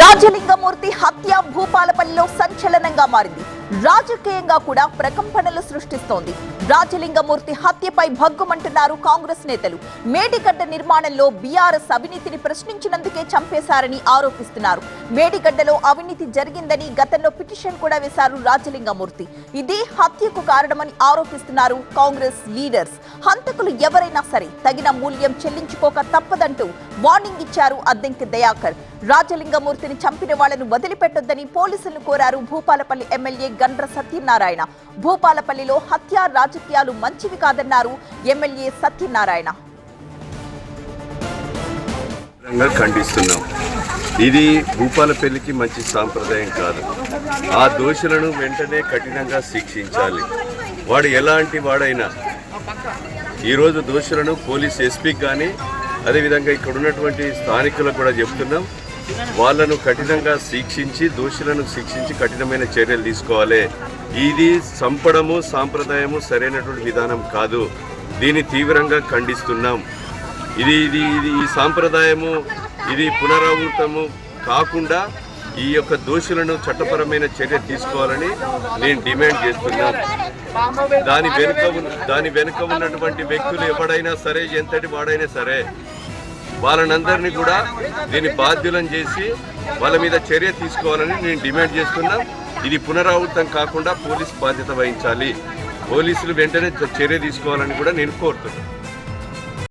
రాజలింగమూర్తి హత్య భూపాలపల్లిలో సంచలనంగా మారింది. రాజకీయంగా కూడా ప్రకంపనలు సృష్టిస్తోంది. రాజలింగమూర్తి హత్యపై భగ్గుమంటున్నారు కాంగ్రెస్ నేతలు. మేడిగడ్డ నిర్మాణంలో బీఆర్ఎస్ అవినీతిని ప్రశ్నించినందుకే చంపేశారని ఆరోపిస్తున్నారు. మేడిగడ్డలో అవినీతి జరిగిందని గతంలో పిటిషన్ కూడా వేశారు రాజలింగమూర్తి. ఇదే హత్యకు కారణమని ఆరోపిస్తున్నారు కాంగ్రెస్ లీడర్స్. హంతకులు ఎవరైనా సరే తగిన మూల్యం చెల్లించుకోక తప్పదంటూ వార్నింగ్ ఇచ్చారు అద్దెంకి దయాకర్. రాజలింగమూర్తిని చంపిన వాళ్ళను వదిలిపెట్టొద్దని పోలీసులను కోరారు భూపాలపల్లి ఎమ్మెల్యే గండ్ర సత్యనారాయణ. భూపాలపల్లిలో హత్య రాజకీయాలు మంచివి కాదన్నారు ఎమ్మెల్యే సత్యనారాయణ. ఖండిస్తున్నాం. ఇది భూపాలపల్లికి మంచి సాంప్రదాయం కాదు. ఆ దోషులను వెంటనే కఠినంగా శిక్షించాలి. వాడు ఎలాంటి వాడైనా. ఈరోజు దోషులను పోలీస్ ఎస్పీకి కానీ అదేవిధంగా ఇక్కడ ఉన్నటువంటి స్థానికులకు కూడా చెప్తున్నాం. వాళ్ళను కఠినంగా శిక్షించి దోషులను శిక్షించి కఠినమైన చర్యలు తీసుకోవాలి. ఇది చంపడము సాంప్రదాయము సరైనటువంటి విధానం కాదు. దీన్ని తీవ్రంగా ఖండిస్తున్నాం. ఇది ఇది ఇది ఈ సాంప్రదాయము ఇది పునరావృతము కాకుండా ఈ యొక్క దోషులను చట్టపరమైన చర్య తీసుకోవాలని నేను డిమాండ్ చేస్తున్నాను దాని వెనుక దాని వెనుక ఉన్నటువంటి వ్యక్తులు ఎవడైనా సరే ఎంతటి వాడైనా సరే వాళ్ళనందరినీ కూడా దీన్ని బాధ్యులను చేసి వాళ్ళ మీద చర్య తీసుకోవాలని నేను డిమాండ్ చేస్తున్నా. ఇది పునరావృతం కాకుండా పోలీస్ బాధ్యత వహించాలి. పోలీసులు వెంటనే చర్య తీసుకోవాలని కూడా నేను కోరుతున్నాను.